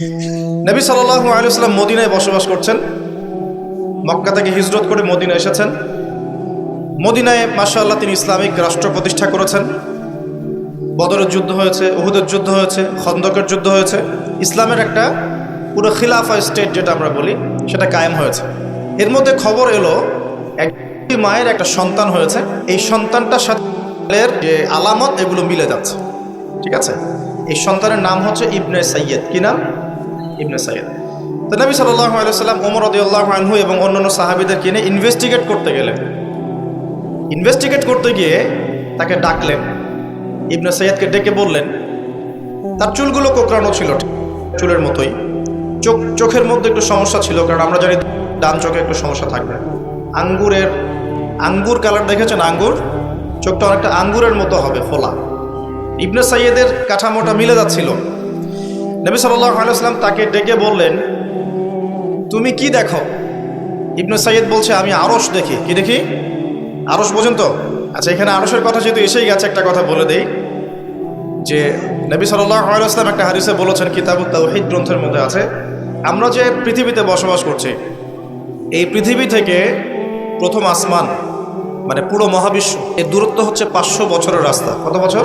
নবী সাল্লাল্লাহু আলাইহি সাল্লাম মদিনায় বসবাস করছেন। মক্কা থেকে হিজরত করে মদিনা এসেছেন। মদিনায় মাশাআল্লাহ তিনি ইসলামিক রাষ্ট্র প্রতিষ্ঠা করেছেন। বদরের যুদ্ধ হয়েছে, উহুদের যুদ্ধ হয়েছে, খন্দকের যুদ্ধ হয়েছে। ইসলামের একটা পুরো খিলাফা স্টেট যেটা আমরা বলি, সেটা কায়েম হয়েছে। এর মধ্যে খবর এলো, এক মায়ের একটা সন্তান হয়েছে। এই সন্তানটার সাথে যে আলামত, এগুলো মিলে যাচ্ছে। ঠিক আছে? এই সন্তানের নাম হচ্ছে ইবনে সৈয়দ কি নাম? ইবনে সৈয়দ তো নবী সাল্লাহ আলাইসাল্লাম ওমর রদিউল্লাহ আনহু এবং অন্যান্য সাহাবিদের কিনে ইনভেস্টিগেট করতে গেলেন। ইনভেস্টিগেট করতে গিয়ে তাকে ডাকলেন। ইবনে সৈয়দকে ডেকে বললেন, তার চুলগুলো কোকড়ানো ছিল চুলের মতোই। চোখ, চোখের মধ্যে একটু সমস্যা ছিল কারণ আমরা জানি ডান চোখে একটু সমস্যা থাকবে। আঙ্গুরের, আঙ্গুর কালার দেখেছেন আঙ্গুর? চোখটা অনেকটা আঙ্গুরের মতো হবে, ফোলা। ইবনে সাইয়েদের কাঠামোটা মিলে যাচ্ছিল। নবী আলাইসলাম তাকে ডেকে বললেন, তুমি কি দেখো? ইবনু সাইয়েদ বলছে, আমি আরস দেখি। কি দেখি? আরস বোঝেন তো আচ্ছা এখানে আরসের কথা যেহেতু এসেই গেছে, একটা কথা বলে দেই, যে নবী আলাইসলাম একটা হারিসে বলেছেন, কিতাব তাওহিদ গ্রন্থের মধ্যে আছে, আমরা যে পৃথিবীতে বসবাস করছি, এই পৃথিবী থেকে প্রথম আসমান মানে পুরো মহাবিশ্ব, এর দূরত্ব হচ্ছে পাঁচশো বছরের রাস্তা। কত বছর?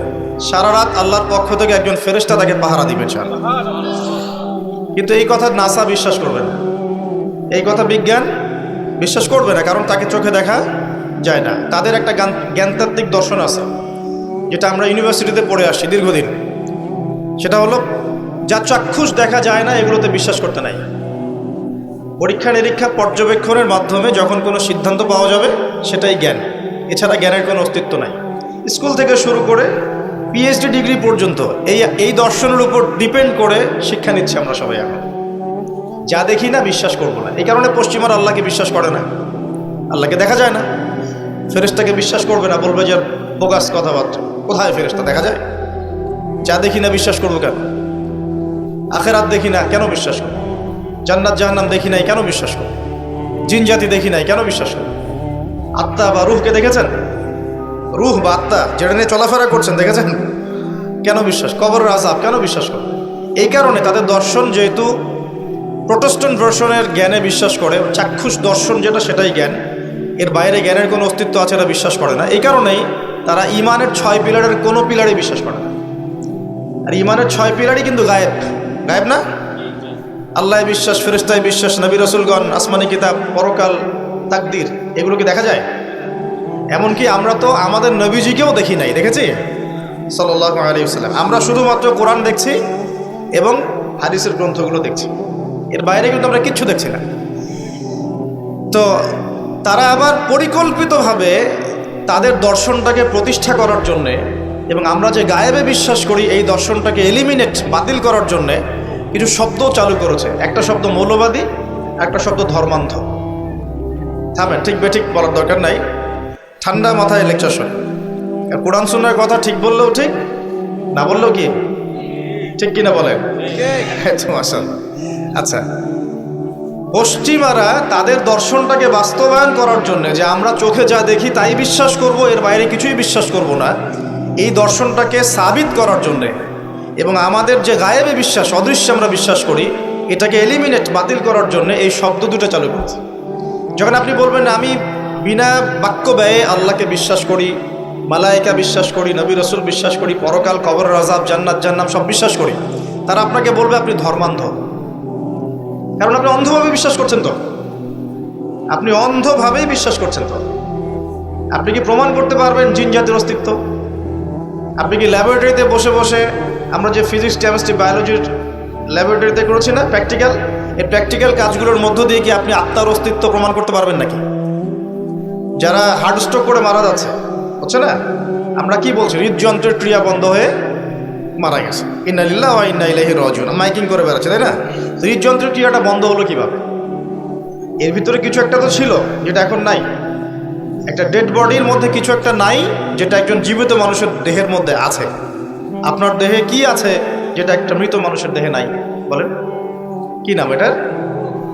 সারা রাত আল্লাহর পক্ষ থেকে একজন ফেরেশতা তাকে পাহারা দিবে কিন্তু এই কথা নাসা বিশ্বাস করবে না। এই কথা বিজ্ঞান বিশ্বাস করবে না, কারণ তাকে চোখে দেখা যায় না। তাদের একটা জ্ঞান জ্ঞানতাত্ত্বিক দর্শন আছে, যেটা আমরা ইউনিভার্সিটিতে পড়ে আসছি দীর্ঘদিন। সেটা হলো, যা চাক্ষুষ দেখা যায় না, এগুলোতে বিশ্বাস করতে নাই। পরীক্ষা নিরীক্ষা পর্যবেক্ষণের মাধ্যমে যখন কোনো সিদ্ধান্ত পাওয়া যাবে, সেটাই জ্ঞান। এছাড়া জ্ঞানের কোনো অস্তিত্ব নাই। স্কুল থেকে শুরু করে পিএইচডি ডিগ্রি পর্যন্ত এই এই দর্শনের উপর ডিপেন্ড করে শিক্ষা নিচ্ছে আমরা সবাই এখন। যা দেখি না, বিশ্বাস করব না। এই কারণে পশ্চিমার আল্লাহকে বিশ্বাস করে না। আল্লাহকে দেখা যায় না। ফেরেশতাকে বিশ্বাস করবে না, বলবে যে, বোগাস কথাবার্তা। কোথায় ফেরেশতা? দেখা যায়? যা দেখি না, বিশ্বাস করব কেন? আখেরাত দেখি না, কেন বিশ্বাস করব? জান্নাত, জাহান্নাম দেখি নাই, কেন বিশ্বাস করব? জিন জাতি দেখি নাই, কেন বিশ্বাস করব? আত্মা বা রুহকে দেখেছেন? রুহ বা আত্মা, যেটা নিয়ে চলাফেরা করছেন, দেখেছেন? কেন বিশ্বাস? কবর আজাব কেন বিশ্বাস করব এই কারণে তাদের দর্শন যেহেতু প্রোটেস্টন ভার্সনের জ্ঞানে বিশ্বাস করে, চাক্ষুষ দর্শন যেটা, সেটাই জ্ঞান। এর বাইরে জ্ঞানের কোনো অস্তিত্ব আছে এটা বিশ্বাস করে না। এই কারণেই তারা ইমানের ছয় পিলারের কোনো পিলারে বিশ্বাস করে না। আর ইমানের ছয় পিলারই কিন্তু গায়েব। গায়েব না? আল্লাহ বিশ্বাস ফেরিস্তায় বিশ্বাস, নবী রসুলগণ, আসমানি কিতাব, পরকাল, তাকদির, এগুলো কি দেখা যায়? এমনকি আমরা তো আমাদের নবীজিকেও দেখি নাই, দেখেছি? সাল্লাহ আলী সাল্লাম আমরা শুধুমাত্র কোরআন দেখছি এবং হাদিসের গ্রন্থগুলো দেখছি। এর বাইরে কিন্তু আমরা কিচ্ছু দেখছি না। তো তারা আবার পরিকল্পিতভাবে তাদের দর্শনটাকে প্রতিষ্ঠা করার জন্যে এবং আমরা যে গায়েবে বিশ্বাস করি, এই দর্শনটাকে এলিমিনেট বাতিল করার জন্যে কিছু শব্দ চালু করেছে। একটা শব্দ মৌলবাদী, একটা শব্দ ধর্মান্ধ। থামে ঠিক বেঠিক বলার দরকার নাই। ঠান্ডা মাথায় লেকচার শোনে। আর কোরআন সুন্নার কথা ঠিক বললেও ঠিক না বললেও কি? ঠিক কিনা বলেন তো আচ্ছা পশ্চিমারা তাদের দর্শনটাকে বাস্তবায়ন করার জন্য যে আমরা চোখে যা দেখি তাই বিশ্বাস করব এর বাইরে কিছুই বিশ্বাস করব না এই দর্শনটাকে সাবিত করার জন্যে এবং আমাদের যে গায়েবে বিশ্বাস অদৃশ্য আমরা বিশ্বাস করি এটাকে এলিমিনেট বাতিল করার জন্য এই শব্দ দুটো চালু করেছে। যখন আপনি বলবেন আমি বিনা বাক্য ব্যয়ে আল্লাহকে বিশ্বাস করি, মালায়িকা বিশ্বাস করি, নবী রসুল বিশ্বাস করি, পরকাল কবর রাজাব জান্নাত জান্নাম সব বিশ্বাস করি। তারা আপনাকে বলবে আপনি ধর্মান্ধ। কারণ আপনি অন্ধভাবে বিশ্বাস করছেন তো। আপনি অন্ধভাবেই বিশ্বাস করছেন তো। আপনি কি প্রমাণ করতে পারবেন জিন জাতির অস্তিত্ব? আপনি কি ল্যাবরেটরিতে বসে বসে আমরা যে ফিজিক্স কেমিস্ট্রি বায়োলজির ল্যাবরেটরিতে করেছি না প্র্যাকটিক্যাল এই প্র্যাকটিক্যাল কাজগুলোর মধ্য দিয়ে কি আপনি আত্মার অস্তিত্ব প্রমাণ করতে পারবেন নাকি? যারা হার্ট স্ট্রোক করে মারা যাচ্ছে হচ্ছে না? আমরা কি বলছি? হৃদযন্ত্রের ক্রিয়া বন্ধ হয়ে মারা গেছে। ইন্নালিল্লাহ ওয়া ইন্না ইলাইহি রাজিউন। মাইকিং করে বেড়াচ্ছে, তাই না? হৃদযন্ত্রের ক্রিয়াটা বন্ধ হলো কীভাবে? এর ভিতরে কিছু একটা তো ছিল, যেটা এখন নাই। একটা ডেড বডির মধ্যে কিছু একটা নাই, যেটা একজন জীবিত মানুষের দেহের মধ্যে আছে। আপনার দেহে কি আছে, যেটা একটা মৃত মানুষের দেহে নাই? বলেন। কি নাম এটার?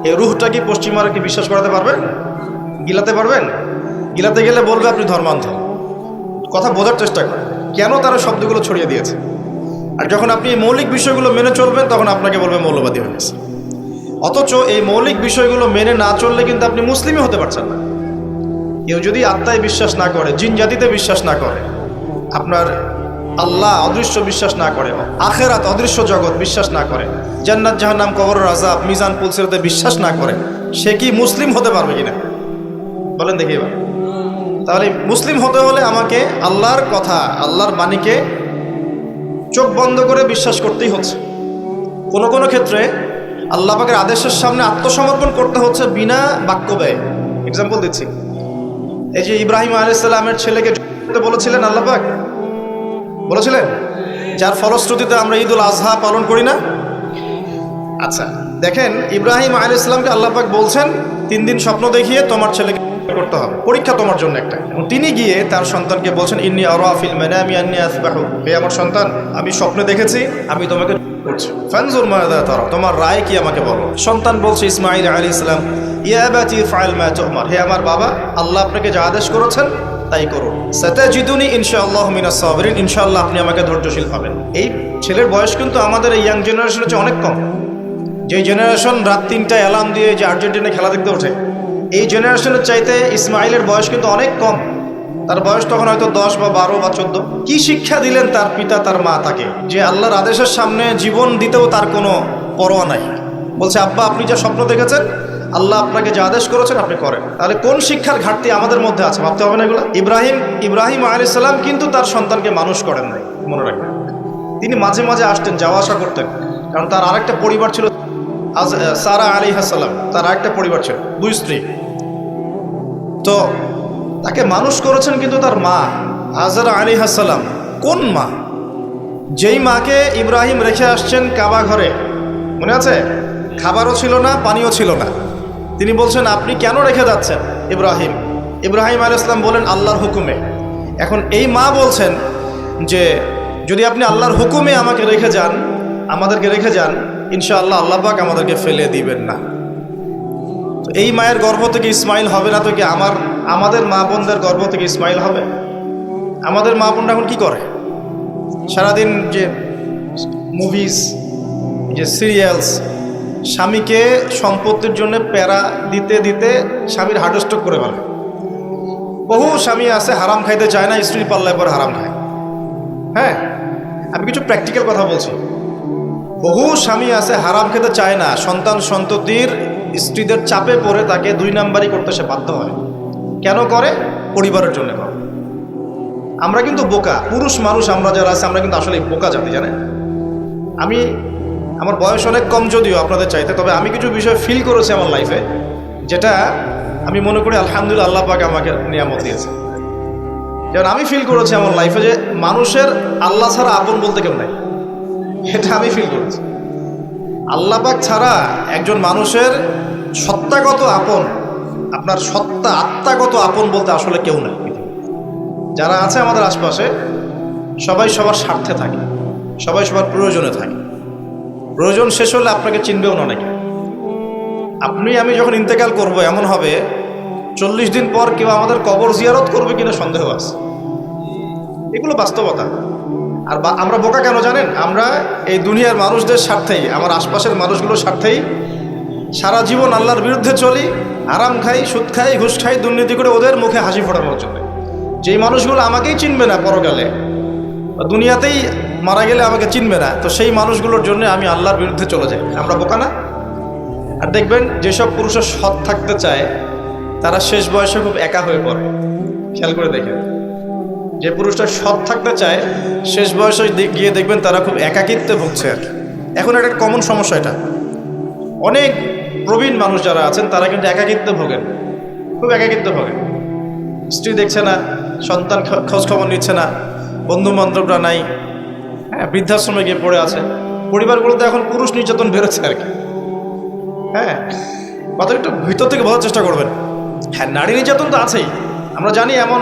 এই রুহটা কি পশ্চিমারা কি বিশ্বাস করাতে পারবেন? গিলাতে পারবেন? গিলাতে গেলে বলবে আপনি ধর্মান্ধ। কথা বোঝার চেষ্টা করেন। কেন তারা শব্দগুলো ছড়িয়ে দিয়েছে? আর যখন আপনি এই মৌলিক বিষয়গুলো মেনে চলবেন, তখন আপনাকে বলবে মৌলবাদী হয়ে গেছে। অথচ এই মৌলিক বিষয়গুলো মেনে না চললে কিন্তু আপনি মুসলিমই হতে পারছেন না। কেউ যদি আত্মায় বিশ্বাস না করে, জিন জাতিতে বিশ্বাস না করে, আপনার আল্লাহ অদৃশ্য বিশ্বাস না করে, আখেরাত অদৃশ্য জগৎ বিশ্বাস না করে, জান্নাত, জাহান্নাম কবর রাজাব মিজান, পুলসিরতে বিশ্বাস না করে, সে কি মুসলিম হতে পারবে কিনা? বলেন দেখি এবার। তাহলে মুসলিম হতে হলে আমাকে আল্লাহর কথা, আল্লাহর বাণীকে চোখ বন্ধ করে বিশ্বাস করতেই হচ্ছে। কোনো কোনো ক্ষেত্রে আল্লাহ পাকের আদেশের সামনে আত্মসমর্পণ করতে হচ্ছে বিনা বাক্য ব্যয়। এক্সাম্পল দিচ্ছি। এই যে ইব্রাহিম আলাইসাল্লামের ছেলেকে বলেছিলেন আল্লাহ পাক? বলেছিলেন? যার ফলশ্রুতিতে আমরা ঈদুল আজহা পালন করি না? আচ্ছা দেখেন ইব্রাহিম আলাইসাল্লামকে আল্লাহ পাক বলছেন, তিন দিন স্বপ্ন দেখিয়ে তোমার ছেলেকে করতে হবে। পরীক্ষা তোমার জন্য একটা। তিনি গিয়ে তার সন্তানকে বলছেন, ইন্নি আরাফিল মানামি আন্নি আসবাহু। হে আমার সন্তান, আমি স্বপ্নে দেখেছি, আমি তোমাকে করছি। ফানজুর মাদা তারা, তোমার রায় কি আমাকে বলো? সন্তান বলছে ইসমাইল আলী ইসলাম ইয়াবাতি ফাইল মা তুমার। হে আমার বাবা, আল্লাহ আপনাকে যা আদেশ করেছেন, তাই করুন। সাতাজিদুনি ইনশাআল্লাহ মিনাস সাবিরিন। ইনশাআল্লাহ, আপনি আমাকে ধৈর্যশীল হবেন। এই ছেলের বয়স কিন্তু আমাদের এই ইয়াং জেনারেশনের চেয়ে অনেক কম। যে জেনারেশন রাত তিনটায় অ্যালার্ম দিয়ে যে আর্জেন্টিনা খেলা দেখতে ওঠে এই জেনারেশনের চাইতে ইসমাইলের বয়স কিন্তু অনেক কম। তার বয়স তখন হয়তো দশ বা বারো বা চোদ্দ। কি শিক্ষা দিলেন তার পিতা, তার মা তাকে? যে আল্লাহর আদেশের সামনে জীবন দিতেও তার কোনো পরোয়া নাই। বলছে, আব্বা, আপনি যা স্বপ্ন দেখেছেন, আল্লাহ আপনাকে যে আদেশ করেছেন আপনি করেন। তাহলে কোন শিক্ষার ঘাটতি আমাদের মধ্যে আছে? ভাবতে হবে না এগুলো। ইব্রাহিম ইব্রাহিম আলাইসাল্লাম কিন্তু তার সন্তানকে মানুষ করেন নাই, মনে রাখবেন। তিনি মাঝে মাঝে আসতেন, যাওয়া আসা করতেন। কারণ তার আরেকটা পরিবার ছিল সারা আলী হাসালাম তার একটা পরিবার ছিল, দুই স্ত্রী। তো তাকে মানুষ করেছেন কিন্তু তার মা আজরা আলী হাসালাম কোন মা? যেই মাকে ইব্রাহিম রেখে আসছেন কাবা ঘরে, মনে আছে? খাবারও ছিল না, পানিও ছিল না। তিনি বলছেন, আপনি কেন রেখে যাচ্ছেন ইব্রাহিম? ইব্রাহিম আল ইসলাম বলেন, আল্লাহর হুকুমে। এখন এই মা বলছেন যে, যদি আপনি আল্লাহর হুকুমে আমাকে রেখে যান, আমাদেরকে রেখে যান ইনশাআল্লাহ আল্লাহ পাক আমাদেরকে ফেলে দিবেন না। এই মায়ের গর্ভ থেকে ইসমাইল হবে না তো কি আমার, আমাদের মা বোনদের গর্ভ থেকে ইসমাইল হবে? আমাদের মা বোনরা এখন কী করে? সারাদিন যে মুভিজ যে সিরিয়ালস স্বামীকে সম্পত্তির জন্য প্যারা দিতে দিতে স্বামীর হার্ট স্ট্রোক করে ফেলে। বহু স্বামী আছে, হারাম খাইতে চায় না স্ত্রী পাল্লায় পর হারাম খায়। হ্যাঁ? আমি কিছু প্র্যাকটিক্যাল কথা বলছি। বহু স্বামী আছে হারাম খেতে চায় না। সন্তান সন্ততির স্ত্রীদের চাপে পড়ে তাকে দুই নাম্বারই করতে সে বাধ্য হয়। কেন করে? পরিবারের জন্য করে আমরা কিন্তু বোকা, পুরুষ মানুষ আমরা যারা আছে, আমরা কিন্তু আসলে বোকা জাতি, জানেন? আমি, আমার বয়স অনেক কম যদিও আপনাদের চাইতে, তবে আমি কিছু বিষয় ফিল করেছি আমার লাইফে যেটা আমি মনে করি আলহামদুলিল্লাহ আল্লাহ পাকে আমাকে নিয়ামত দিয়েছে। যেমন আমি ফিল করেছি আমার লাইফে যে মানুষের আল্লাহ ছাড়া আপন বলতে কেউ নাই। এটা আমি ফিল করেছি। আল্লাহ পাক ছাড়া একজন মানুষের সত্তাগত আপন, আপনার সত্তা আত্মাগত আপন বলতে আসলে কেউ নাই। যারা আছে আমাদের আশপাশে, সবাই সবার স্বার্থে থাকে, সবাই সবার প্রয়োজনে থাকে। প্রয়োজন শেষ হলে আপনাকে চিনবেও না অনেকে। আপনি, আমি যখন ইন্তেকাল করব, এমন হবে, চল্লিশ দিন পর কেউ আমাদের কবর জিয়ারত করবে কিনা সন্দেহ আছে। এগুলো বাস্তবতা। আর আমরা বোকা কেন জানেন? আমরা এই দুনিয়ার মানুষদের স্বার্থেই, আমার আশপাশের মানুষগুলোর স্বার্থেই সারা জীবন আল্লাহর বিরুদ্ধে চলি আরাম খাই, সুদ খাই, ঘুষ খাই, দুর্নীতি করে ওদের মুখে হাসি ফোটানোর জন্য। যেই মানুষগুলো আমাকেই চিনবে না পরকালে দুনিয়াতেই মারা গেলে আমাকে চিনবে না, তো সেই মানুষগুলোর জন্য আমি আল্লাহর বিরুদ্ধে চলে যাই। আমরা বোকা না? আর দেখবেন, যেসব পুরুষের সৎ থাকতে চায়, তারা শেষ বয়সে খুব একা হয়ে পড়ে। খেয়াল করে দেখেন। যে পুরুষটা সৎ থাকতে চায়, শেষ বয়সে গিয়ে দেখবেন তারা খুব একাকিত্বে ভুগছে আর। এখন একটা কমন সমস্যা এটা। অনেক প্রবীণ মানুষ যারা আছেন, তারা কিন্তু একাকিত্বে ভোগেন। খুব একাকিত্বে ভোগেন। স্ত্রী দেখছে না, সন্তান খোঁজ খবর নিচ্ছে না বন্ধু বান্ধবরা নাই হ্যাঁ বৃদ্ধাশ্রমে গিয়ে পড়ে আছে। পরিবারগুলোতে এখন পুরুষ নির্যাতন বেরোচ্ছে আর কি। হ্যাঁ কথা একটু ভিতর থেকে বোঝার চেষ্টা করবেন। হ্যাঁ নারী নির্যাতন তো আছেই। আমরা জানি এমন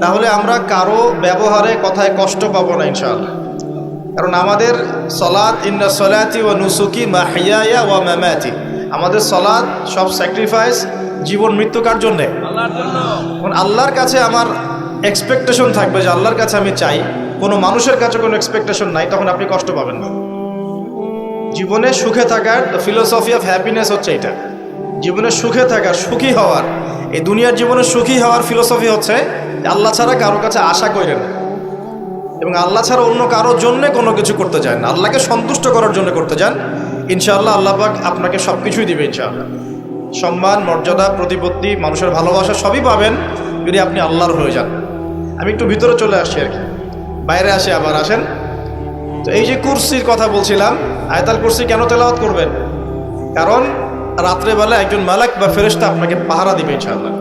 তাহলে আমরা কারও ব্যবহারে কথায় কষ্ট পাবো না ইনশাআল্লাহ। কারণ আমাদের সলাৎ ইন্না সলাতি ও নুসুকি মাহিয়া ওয়া মামাতি। আমাদের সলাৎ সব স্যাক্রিফাইস জীবন মৃত্যু কার জন্যে? আল্লাহর কাছে আমার এক্সপেকটেশন থাকবে যে আল্লাহর কাছে আমি চাই। কোনো মানুষের কাছে কোনো এক্সপেকটেশন নাই তখন আপনি কষ্ট পাবেন না। জীবনে সুখে থাকার দ্য ফিলোসফি অফ হ্যাপিনেস হচ্ছে এটা। জীবনে সুখে থাকার সুখী হওয়ার এই দুনিয়ার জীবনে সুখী হওয়ার ফিলোসফি হচ্ছে আল্লাহ ছাড়া কারোর কাছে আশা করেন এবং আল্লাহ ছাড়া অন্য কারোর জন্য কোনো কিছু করতে চান আল্লাহকে সন্তুষ্ট করার জন্য করতে যান ইনশাআল্লাহ আল্লাহ পাক আপনাকে সব কিছুই দিবে ইনশাআল্লাহ। সম্মান, মর্যাদা, প্রতিপত্তি, মানুষের ভালোবাসা সবই পাবেন যদি আপনি আল্লাহর হয়ে যান। আমি একটু ভিতরে চলে আসছি আর কি। বাইরে আসে আবার, আসেন। তো এই যে কুরসির কথা বলছিলাম, আয়তাল কুরসি কেন তেলাওয়াত করবেন? কারণ রাত্রেবেলা একজন মালাক বা ফেরেশতা আপনাকে পাহারা দিবে ইনশাআল্লাহ।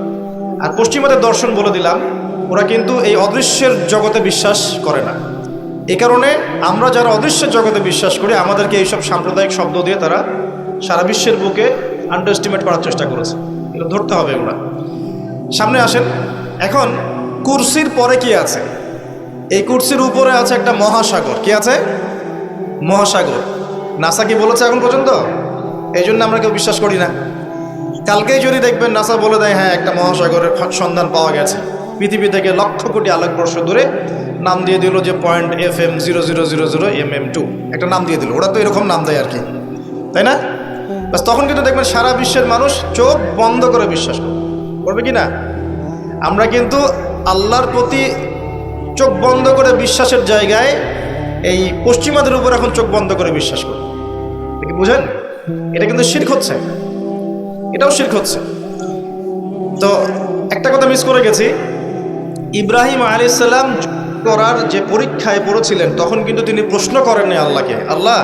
আর পশ্চিমাদের দর্শন বলে দিলাম ওরা কিন্তু এই অদৃশ্যের জগতে বিশ্বাস করে না। এই কারণে আমরা যারা অদৃশ্যের জগতে বিশ্বাস করি, আমাদেরকে এইসব সাম্প্রদায়িক শব্দ দিয়ে তারা সারা বিশ্বের বুকে আন্ডারস্টিমেট করার চেষ্টা করেছে। এগুলো ধরতে হবে ওরা। সামনে আসেন। এখন কুরসির পরে কি আছে? এই কুরসির উপরে আছে একটা মহাসাগর। কি আছে? মহাসাগর। নাসা কি বলেছে এখন পর্যন্ত? এই জন্য আমরা কেউ বিশ্বাস করি না। কালকেই যদি দেখবেন নাসা বলে দেয় হ্যাঁ একটা মহাসাগরের সন্ধান পাওয়া গেছে। পৃথিবী থেকে লক্ষ কোটি আলোকবর্ষ দূরে নাম দিয়ে দিল যে point F M zero zero zero zero M M two একটা নাম দিয়ে দিল। ওরা তো এরকম নাম দেয় আর কি। তাই না? বাস তখন কিন্তু দেখবেন সারা বিশ্বের মানুষ চোখ বন্ধ করে বিশ্বাস করবে কি না? আমরা কিন্তু আল্লাহর প্রতি চোখ বন্ধ করে বিশ্বাসের জায়গায় এই পশ্চিমাদের উপর এখন চোখ বন্ধ করে বিশ্বাস করি। বুঝেন? এটা কিন্তু শির্ক হচ্ছে। এটাও শির্ক হচ্ছে। তো একটা কথা মিস করে গেছি। ইব্রাহিম আলাইসাল্লাম করার যে পরীক্ষায় পড়েছিলেন, তখন কিন্তু তিনি প্রশ্ন করেননি আল্লাহকে, আল্লাহ,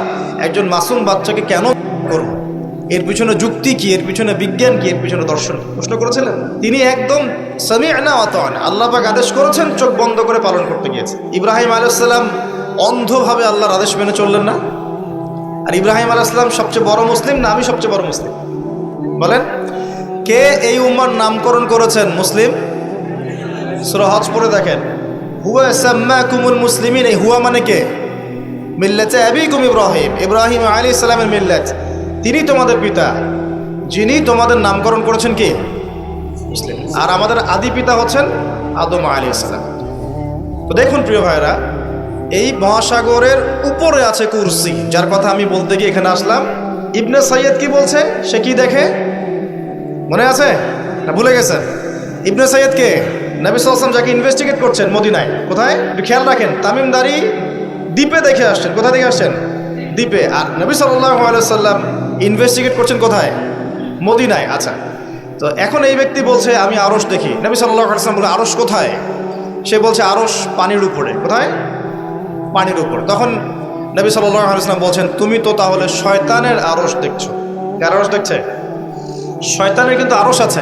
একজন মাসুম বাচ্চাকে কেন করব? এর পিছনে যুক্তি কি? এর পিছনে বিজ্ঞান কি? এর পিছনে দর্শন প্রশ্ন করেছিলেন। তিনি একদম সামি আনা অতন আল্লাহ পাক আদেশ করেছেন, চোখ বন্ধ করে পালন করতে গিয়েছে। ইব্রাহিম আলাইসাল্লাম অন্ধভাবে আল্লাহর আদেশ মেনে চললেন না। আর ইব্রাহিম আলাইসাল্লাম সবচেয়ে বড় মুসলিম না, আমি সবচেয়ে বড় মুসলিম? বলেন, কে এই উম্মার নামকরণ করেছেন মুসলিম? সুরা হজ পড়ে দেখেন। হুয়া সাম্মাকুমুল মুসলিমিন, এই হুয়া মানে কে? মিল্লাতে আবিকুম ইব্রাহিম। ইব্রাহিম আলী ইসলামের মিল্লাত। তিনি তোমাদের পিতা। যিনি তোমাদের নামকরণ করেছেন কি? মুসলিম। আর আমাদের আদি পিতা হচ্ছেন আদম আলী ইসলাম তো দেখুন প্রিয় ভাইরা এই মহাসাগরের উপরে আছে কুরসি, যার কথা আমি বলতে গিয়ে এখানে আসলাম। ইবনে সৈয়দ কি বলছে? সে কি দেখে? মনে আছে? না ভুলে গেছেন? ইবনে সৈয়দ কে? নবী সাল্লাম যাকে ইনভেস্টিগেট করছেন মদিনায়, কোথায়? একটু খেয়াল রাখেন তামিমদারি দ্বীপে দেখে আসছেন, কোথায় দেখে আসছেন? দ্বীপে। আর নবী সাল্লাম ইনভেস্টিগেট করছেন কোথায়? মদিনায়। আচ্ছা তো এখন এই ব্যক্তি বলছে, আমি আরস দেখি। নবী আলাইসাল্লাম বলে আরস কোথায়? সে বলছে আরস পানির উপরে। কোথায়? পানির উপরে। তখন নবী আলাইসাল্লাম বলছেন, তুমি তো তাহলে শয়তানের আরস দেখছ। কার আরস দেখছে? শয়তানের কিন্তু আরস আছে।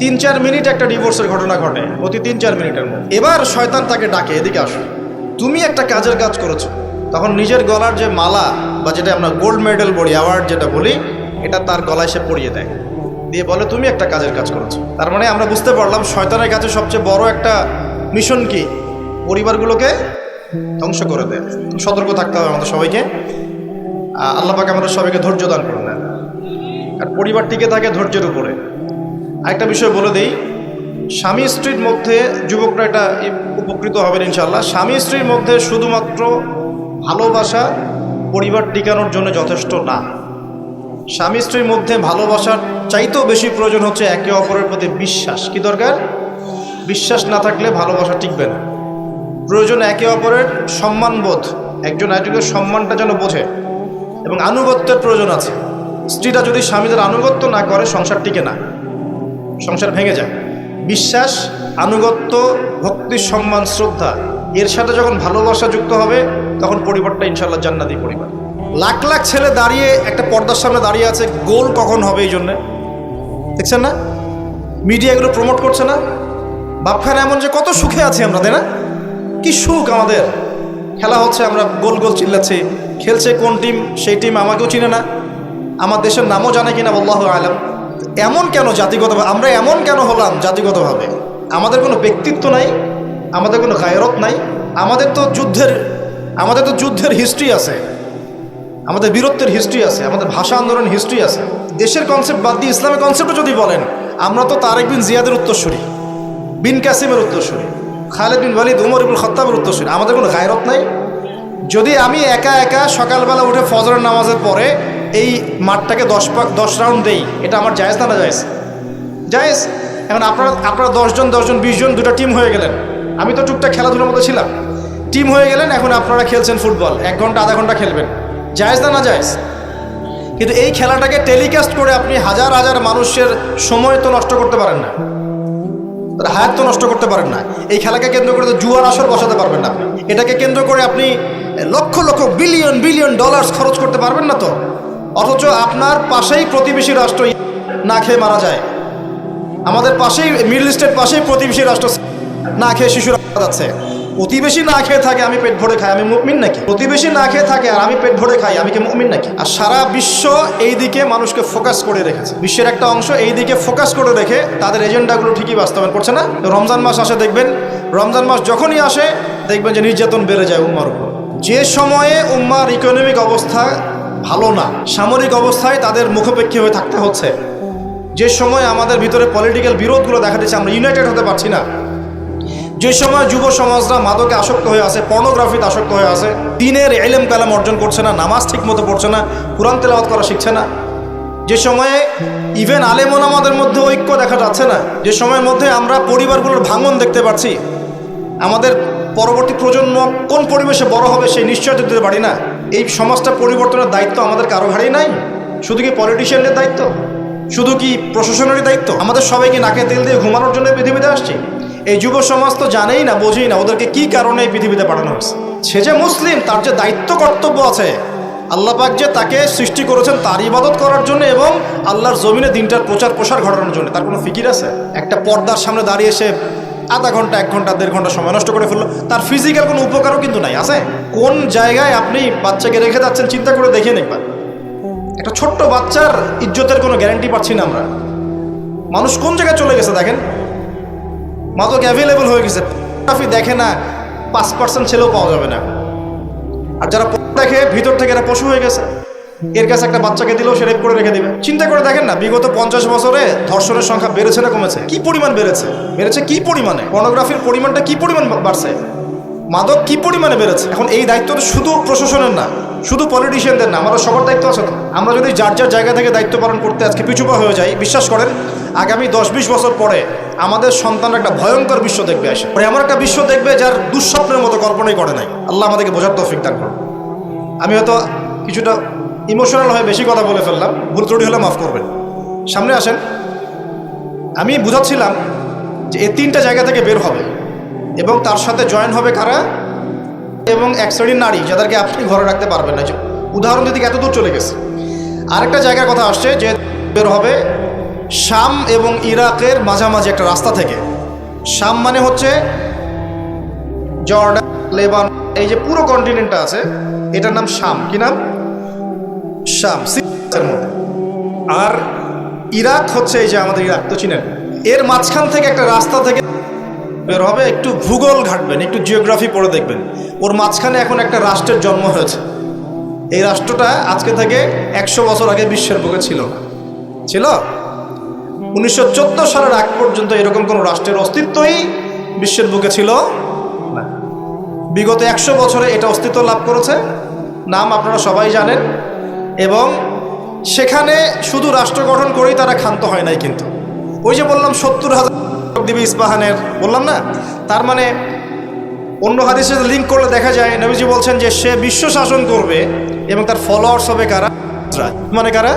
তিন চার মিনিট একটা ডিভোর্সের ঘটনা ঘটে প্রতি তিন চার মিনিটের মধ্যে। এবার শয়তান তাকে ডাকে, এদিকে আসো। তুমি একটা কাজের কাজ করেছ। তখন নিজের গলার যে মালা বা যেটা আমরা গোল্ড মেডেল বলি অ্যাওয়ার্ড যেটা বলি, এটা তার গলায় সে পরিয়ে দেয়। দিয়ে বলে, তুমি একটা কাজের কাজ করেছ। তার মানে আমরা বুঝতে পারলাম শয়তানের কাছে সবচেয়ে বড় একটা মিশন কি? পরিবারগুলোকে ধ্বংস করে দেয়। সতর্ক থাকতে হবে আমাদের সবাইকে। আল্লাহ পাক আমাদের সবাইকে ধৈর্য দান করে নেন আর পরিবার টিকে থাকে ধৈর্যের উপরে আরেকটা বিষয় বলে দেই, স্বামী স্ত্রীর মধ্যে যুবকরা এটা উপকৃত হবেন ইনশাল্লাহ স্বামী স্ত্রীর মধ্যে শুধুমাত্র ভালোবাসা, পরিবার টিকানোর জন্য যথেষ্ট না। স্বামী স্ত্রীর মধ্যে ভালোবাসার চাইতেও বেশি প্রয়োজন হচ্ছে একে অপরের প্রতি বিশ্বাস। কি দরকার? বিশ্বাস না থাকলে ভালোবাসা টিকবে না। প্রয়োজন একে অপরের সম্মানবোধ। একজন একজনের সম্মানটা যেন বোঝে। এবং আনুগত্যের প্রয়োজন আছে। স্ত্রীটা যদি স্বামীদের আনুগত্য না করে, সংসার টিকে না। সংসার ভেঙে যায়। বিশ্বাস, আনুগত্য, ভক্তি, সম্মান, শ্রদ্ধা, এর সাথে যখন ভালোবাসা যুক্ত হবে, তখন পরিবারটা ইনশাল্লাহ জান্নাতি পরিবার। লাখ লাখ ছেলে দাঁড়িয়ে একটা পর্দার সামনে দাঁড়িয়ে আছে, গোল কখন হবে এই জন্যে? দেখছেন না? মিডিয়া এগুলো প্রমোট করছে না? বাপখানে এমন যে কত সুখে আছি আমরা, তাই না? কি সুখ আমাদের। খেলা হচ্ছে, আমরা গোল গোল চিল্লাচ্ছি। খেলছে কোন টিম সেই টিম আমাকেও চিনে না। আমার দেশের নামও জানে কিনা বল্লাহ আলম। এমন কেন জাতিগতভাবে? আমরা এমন কেন হলাম জাতিগতভাবে? আমাদের কোনো ব্যক্তিত্ব নাই, আমাদের কোনো গায়রত নাই, আমাদের তো যুদ্ধের, আমাদের তো যুদ্ধের হিস্ট্রি আছে, আমাদের বীরত্বের হিস্ট্রি আছে, আমাদের ভাষা আন্দোলন হিস্ট্রি আছে। দেশের কনসেপ্ট বাদ দিয়ে ইসলামের কনসেপ্টও যদি বলেন, আমরা তো তারেক বিন জিয়াদের উত্তরসূরি, বিন কাসিমের উত্তরসূরি, খালেদ বিন ওয়ালিদ, উমর ইবুল খত্তাবের উত্তরসূরি, আমাদের কোনো গায়রত নাই। যদি আমি একা একা সকালবেলা উঠে ফজরের নামাজের পরে এই মাঠটাকে দশ দশ রাউন্ড দেই। এটা আমার জায়েজ না না জায়েজ? জায়েজ? এখন আপনারা আপনারা দশজন দশজন, বিশজন দুটো টিম হয়ে গেলেন। আমি তো টুকটাক খেলাধুলার মতো ছিলাম। টিম হয়ে গেলেন, এখন আপনারা খেলছেন ফুটবল। এক ঘণ্টা, আধা ঘণ্টা খেলবেন। জায়েজ না না জায়েজ? কিন্তু এই খেলাটাকে টেলিকাস্ট করে আপনি হাজার হাজার মানুষের সময় তো নষ্ট করতে পারেন না। তার হায়াত তো নষ্ট করতে পারেন না। এই খেলাকে কেন্দ্র করে তো জুয়ার আসর বসাতে পারবেন না। এটাকে কেন্দ্র করে আপনি lakh lakh billion billion dollars খরচ করতে পারবেন না তো? অথচ আপনার পাশেই প্রতিবেশী রাষ্ট্র না খেয়ে মারা যায়। আমাদের পাশেই, মিডল ইস্টের পাশেই প্রতিবেশী রাষ্ট্র না খেয়ে শিশুরা মারা যাচ্ছে। প্রতিবেশী না খেয়ে থাকে, আমি পেট ভরে খাই, আমি মুমিন নাকি? প্রতিবেশী না খেয়ে থাকে আর আমি পেট ভরে খাই, আমি কি মুমিন নাকি? আর সারা বিশ্ব এই দিকে মানুষকে ফোকাস করে রেখেছে। বিশ্বের একটা অংশ এই দিকে ফোকাস করে রেখে তাদের এজেন্ডাগুলো ঠিকই বাস্তবায়ন করছে না? রমজান মাস আসে, দেখবেন, রমজান মাস যখনই আসে, দেখবেন যে নির্যাতন বেড়ে যায় উম্মার উপর। যে সময়ে উম্মার ইকোনমিক অবস্থা ভালো না। সামরিক অবস্থায় তাদের মুখোপেক্ষী হয়ে থাকতে হচ্ছে। যে সময় আমাদের ভিতরে পলিটিক্যাল বিরোধগুলো দেখা দিচ্ছে, আমরা ইউনাইটেড হতে পারছি না। যে সময় যুব সমাজরা মাদকে আসক্ত হয়ে আছে পর্নোগ্রাফিতে আসক্ত হয়ে আছে, দিনের এলেম কালাম অর্জন করছে না, নামাজ ঠিক মতো পড়ছে না, কোরআন তেলাওয়াত করা শিখছে না। যে সময়ে ইভেন আলেমন আমাদের মধ্যে ঐক্য দেখা যাচ্ছে না, যে সময়ের মধ্যে আমরা পরিবারগুলোর ভাঙন দেখতে পাচ্ছি আমাদের পরবর্তী প্রজন্ম কোন পরিবেশে বড় হবে, সেই নিশ্চয়তা দিতে পারি না। এই সমাজটা পরিবর্তনের দায়িত্ব আমাদের কারও ঘাড়েই নাই। শুধু কি পলিটিশিয়ানদের দায়িত্ব? শুধু কি প্রশাসনেরই দায়িত্ব? আমাদের সবাইকে নাকে তেল দিয়ে ঘুমানোর জন্য পৃথিবীতে আসছে। এই যুব সমাজ তো জানেই না, বোঝেই না ওদেরকে কি কারণে এই পৃথিবীতে পাঠানো হয়েছে। সে যে মুসলিম, তার যে দায়িত্ব কর্তব্য আছে, আল্লাহ পাক যে তাকে সৃষ্টি করেছেন তার ইবাদত করার জন্য এবং আল্লাহর জমিনে দিনটার প্রচার প্রসার ঘটানোর জন্য, তার কোনো ফিকির আছে? একটা পর্দার সামনে দাঁড়িয়ে এসে আধা ঘণ্টা, এক ঘণ্টা, দেড় ঘণ্টা সময় নষ্ট করে ফেলল। তার ফিজিক্যাল কোনো উপকারও কিন্তু নাই, আছে? কোন জায়গায় আপনি বাচ্চাকে রেখে যাচ্ছেন চিন্তা করে দেখিয়ে দেখবেন একটা ছোট্ট বাচ্চার ইজ্জতের কোনো গ্যারান্টি পাচ্ছি না আমরা। মানুষ কোন জায়গায় চলে গেছে দেখেন? মাদক অ্যাভেলেবল হয়ে গেছে। ফটোগ্রাফি দেখে না, পাঁচ পার্সেন্ট ছেলেও পাওয়া যাবে না। আর যারা দেখে, ভিতর থেকে এরা পশু হয়ে গেছে। এর কাছে একটা বাচ্চাকে দিলেও সে রেপ করে রেখে দিবে। চিন্তা করে দেখেন না, বিগত পঞ্চাশ বছরে ধর্ষণের সংখ্যা বেড়েছে না কমেছে? কি পরিমাণ বেড়েছে? বেড়েছে কি পরিমাণে? পর্নোগ্রাফির পরিমাণটা কি পরিমাণ বাড়ছে? মাদক কি পরিমাণে বেড়েছে? এখন এই দায়িত্ব শুধু প্রশাসনের না, শুধু পলিটিশিয়ানদের না, আমাদের সবার দায়িত্ব আছে তো। আমরা যদি যার যার জায়গা থেকে দায়িত্ব পালন করতে আজকে পিছুপা হয়ে যাই, বিশ্বাস করেন, আগামী দশ বিশ বছর পরে আমাদের সন্তানরা একটা ভয়ঙ্কর বিশ্ব দেখবে আসে পরে এমন একটা বিশ্ব দেখবে যার দুঃস্বপ্নের মতো কল্পনাই করে নাই। আল্লাহ আমাদেরকে বোঝার তৌফিক দান করুন। আমি হয়তো কিছুটা ইমোশনাল হয়ে বেশি কথা বলে ফেললাম, ভুল ত্রুটি হলে মাফ করবেন। সামনে আসেন। আমি বুঝাচ্ছিলাম যে এই তিনটা জায়গা থেকে বের হবে এবং তার সাথে জয়েন হবে কারা এবং এক শ্রেণির নারী যাদেরকে আপনি ঘরে রাখতে পারবেন না। উদাহরণ যদি এত দূর চলে গেছে। আরেকটা জায়গার কথা আসছে যে বের হবে শাম এবং ইরাকের মাঝামাঝি একটা রাস্তা থেকে। শাম মানে হচ্ছে জর্ডান লেবান এই যে পুরো কন্টিনেন্টটা আছে, এটার নাম শাম। কি নাম? শাম সিরিয়ার মধ্যে। আর ইরাক হচ্ছে এই যে আমাদের ইরাক, তো চিনেন? এর মাঝখান থেকে একটা রাস্তা থেকে বের হবে, একটু ভূগোল ঘাটবেন, একটু জিওগ্রাফি পড়ে দেখবেন। ওর মাঝখানে এখন একটা রাষ্ট্রের জন্ম হয়েছে। এই রাষ্ট্রটা আজকে থেকে একশো বছর আগে বিশ্বের বুকে ছিল। না ছিল? উনিশশো চোদ্দ সালের আগ পর্যন্ত এরকম কোনো রাষ্ট্রের অস্তিত্বই বিশ্বের বুকে ছিল না। বিগত একশো বছরে এটা অস্তিত্ব লাভ করেছে। নাম আপনারা সবাই জানেন। এবং সেখানে শুধু রাষ্ট্র গঠন করেই তারা ক্ষান্ত হয় নাই কিন্তু। ওই যে বললাম, সত্তর হাজার দিবি ইস্পাহানের, বললাম না? তার মানে অন্য হাদিসের লিঙ্ক করলে দেখা যায়, নবীজি বলছেন যে সে বিশ্ব শাসন করবে এবং তার ফলোয়ার্স হবে কারা? মানে কারা?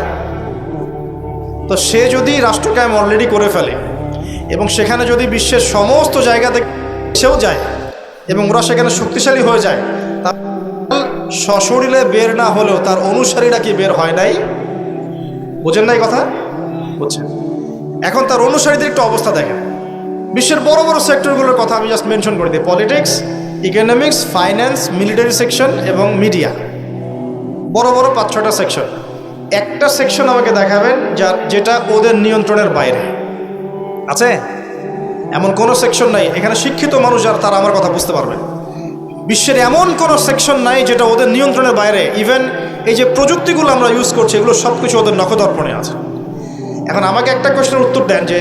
তো সে যদি রাষ্ট্র কায়েম অলরেডি করে ফেলে এবং সেখানে যদি বিশ্বের সমস্ত জায়গা থেকে সেও যায় এবং ওরা সেখানে শক্তিশালী হয়ে যায় সশরীরে বের না হলেও তার অনুসারীরা কি বের হয় নাই? বোঝেন নাই কথা? বুঝছেন এখন তার অনুসারীদের একটু অবস্থা দেখেন। বিশ্বের বড় বড় সেক্টরগুলোর কথা আমি জাস্ট মেনশন করে দিই। Politics economics finance military section এবং মিডিয়া বড় বড় পাঁচ ছটা সেকশন একটা সেকশন আমাকে দেখাবেন যার যেটা ওদের নিয়ন্ত্রণের বাইরে। আছে? এমন কোনো সেকশন নাই। এখানে শিক্ষিত মানুষ যারা তারা আমার কথা বুঝতে পারবেন বিশ্বের এমন কোনো সেকশন নাই যেটা ওদের নিয়ন্ত্রণের বাইরে ইভেন এই যে প্রযুক্তিগুলো আমরা ইউজ করছি, এগুলো সব কিছু ওদের নখদর্পণে আছে। এখন আমাকে একটা কোয়েশ্চেনের উত্তর দেন যে,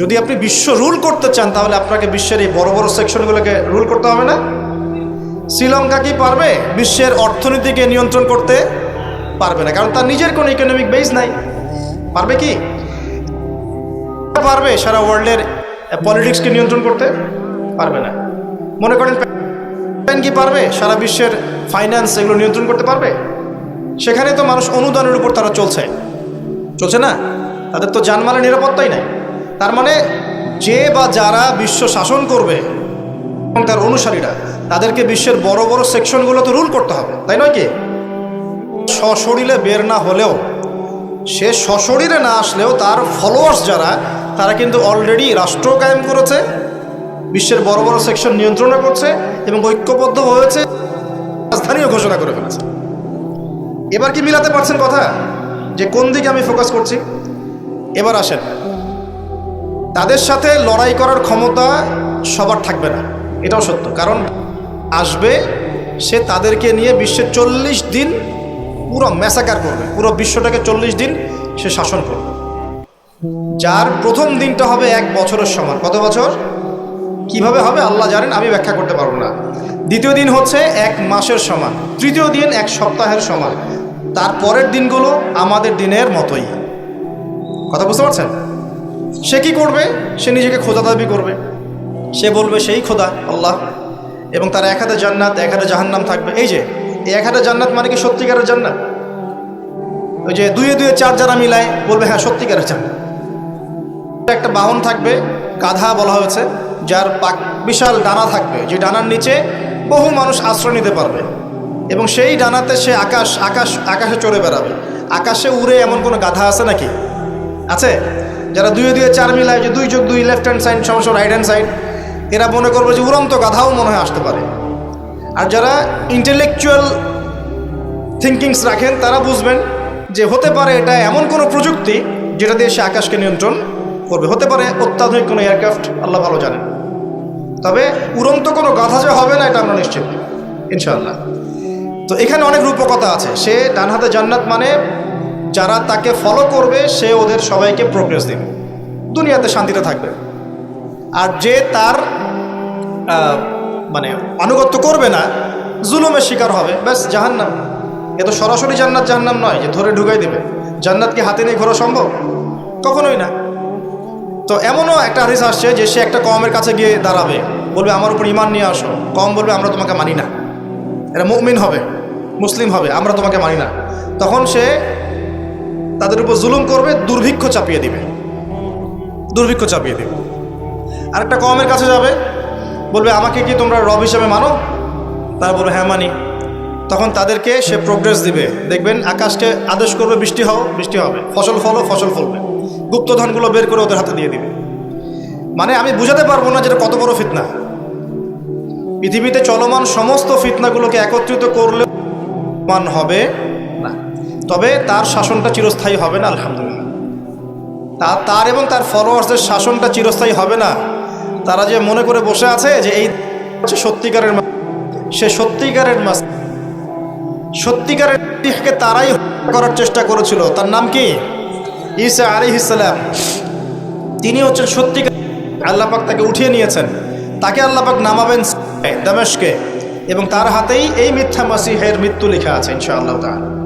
যদি আপনি বিশ্ব রুল করতে চান, তাহলে আপনাকে বিশ্বের এই বড় বড় সেকশনগুলোকে রুল করতে হবে না? শ্রীলঙ্কা কি পারবে? বিশ্বের অর্থনীতিকে নিয়ন্ত্রণ করতে পারবে না, কারণ তার নিজের কোনো ইকোনমিক বেস নাই। পারবে কি? পারবে, সারা ওয়ার্ল্ডের পলিটিক্সকে নিয়ন্ত্রণ করতে পারবে না। মনে করেন কি পারবে? সারা বিশ্বের ফাইন্যান্স এগুলো নিয়ন্ত্রণ করতে পারবে? সেখানে তো মানুষ অনুদানের উপর তারা চলছে। চলছে না? তাদের তো জানমালের নিরাপত্তাই নাই। তার মানে যে বা যারা বিশ্ব শাসন করবে এবং তার অনুসারীরা, তাদেরকে বিশ্বের বড় বড় সেকশনগুলো তো রুল করতে হবে। তাই নয় কি? সশরীরে বের না হলেও, সে সশরীরে না আসলেও তার ফলোয়ার্স যারা, তারা কিন্তু অলরেডি রাষ্ট্র কায়েম করেছে। বিশ্বের বড় বড় সেকশন নিয়ন্ত্রণ করছে এবং ঐক্যবদ্ধ হয়েছে, রাজধানীও ঘোষণা করে ফেলেছে। এবার কি মিলাতে পারছেন কথা? যে কোন দিকে আমি ফোকাস করছি? এবার আসেন। তাদের সাথে লড়াই করার ক্ষমতা সবার থাকবে না, এটাও সত্য। কারণ আসবে, সে তাদেরকে নিয়ে বিশ্বের চল্লিশ দিন পুরো ম্যাসাকার করবে। পুরো বিশ্বটাকে চল্লিশ দিন সে শাসন করবে। যার প্রথম দিনটা হবে এক বছরের সমান। কত বছর? কীভাবে হবে আল্লাহ জানেন, আমি ব্যাখ্যা করতে পারব না। দ্বিতীয় দিন হচ্ছে এক মাসের সমান। তৃতীয় দিন এক সপ্তাহের সমান। তার পরের দিনগুলো আমাদের দিনের মতোই। কথা বুঝতে পারছেন? সে কি করবে? সে নিজেকে খোদা দাবি করবে। সে বলবে, সেই খোদা, আল্লাহ। এবং তার এক হাতে জান্নাত, এক হাতে জাহান্নাম থাকবে। এই যে এক হাতে জান্নাত মানে কি সত্যিকারের জান্নাত? ওই যে দুয়ে দুয়ে চার যারা মিলায়, বলবে হ্যাঁ সত্যিকারের জান্নাত। একটা বাহন থাকবে, গাধা বলা হয়েছে। যার পাক বিশাল ডানা থাকবে, যে ডানার নিচে বহু মানুষ আশ্রয় নিতে পারবে। এবং সেই ডানাতে সে আকাশ আকাশ, আকাশে চড়ে বেড়াবে। আকাশে উড়ে এমন কোনো গাধা আছে নাকি? আছে? যারা দুয়ে দুয়ে চার মিলায় যে দুই যোগ দুই লেফট হ্যান্ড সাইড সমস্যা রাইট হ্যান্ড সাইড এরা মনে করবে যে উড়ন্ত গাধাও মনে হয় আসতে পারে। আর যারা ইন্টেলেকচুয়াল থিঙ্কিংস রাখেন, তারা বুঝবেন যে হতে পারে এটা এমন কোনো প্রযুক্তি যেটা দিয়ে সে আকাশকে নিয়ন্ত্রণ করবে। হতে পারে অত্যাধুনিক কোনো এয়ারক্রাফট আল্লাহ ভালো জানেন। তবে উড়ন্ত কোনো গাধা যে হবে না, এটা আমরা নিশ্চিত, ইনশাআল্লাহ। তো এখানে অনেক রূপকতা আছে। সে ডান হাতে জান্নাত মানে যারা তাকে ফলো করবে, সে ওদের সবাইকে প্রোগ্রেস দেবে। দুনিয়াতে শান্তিতে থাকবে। আর যে তার মানে আনুগত্য করবে না, জুলুমের শিকার হবে। ব্যাস, জাহান্নাম। এ তো সরাসরি জান্নাত জাহান্নাম নয়, যে ধরে ঢুকাই দেবে। জান্নাত কি হাতে নিয়ে ঘোরা সম্ভব? কখনোই না। তো এমনও একটা হাদিস আসছে যে সে একটা কমের কাছে গিয়ে দাঁড়াবে। বলবে, আমার উপর ইমান নিয়ে আসো। কম বলবে, আমরা তোমাকে মানি না। এটা মুমিন হবে, মুসলিম হবে, আমরা তোমাকে মানি না। তখন সে তাদের উপর জুলুম করবে, দুর্ভিক্ষ চাপিয়ে দিবে। দুর্ভিক্ষ চাপিয়ে দিবে। আরেকটা কমের কাছে যাবে, বলবে, আমাকে কি তোমরা রব হিসেবে মানো? তারা বলবে হ্যাঁ মানি। তখন তাদেরকে সে প্রোগ্রেস দিবে। দেখবেন, আকাশকে আদেশ করবে, বৃষ্টি হও, বৃষ্টি হবে। ফসল ফলো ফসল ফলবে। গুপ্তধনগুলো বের করে ওদের হাতে দিয়ে দিবে। মানে আমি বুঝাতে পারব না যেটা কত বড় ফিতনা। পৃথিবীতে চলমান সমস্ত ফিতনাগুলোকে একত্রিত করলে মান হবে না। তবে তার শাসনটা চিরস্থায়ী হবে না, আলহামদুলিল্লাহ। তা তার এবং তার ফলোয়ার্সদের শাসনটা চিরস্থায়ী হবে না। তারা যে মনে করে বসে আছে যে এই হচ্ছে সত্যিকারের সে সত্যিকারের মাস সত্যিকারের তারাই করার চেষ্টা করেছিল। তার নাম কি? ঈসা আলি ইসালাম তিনি হচ্ছেন সত্যিকার আল্লাপাক তাকে উঠিয়ে নিয়েছেন। তাকে আল্লাপাক নামাবেন দামেশকে এবং তার হাতেই এই মিথ্যা মাসিহের মৃত্যু লেখা আছে ইনশাআল্লাহ তাআলা।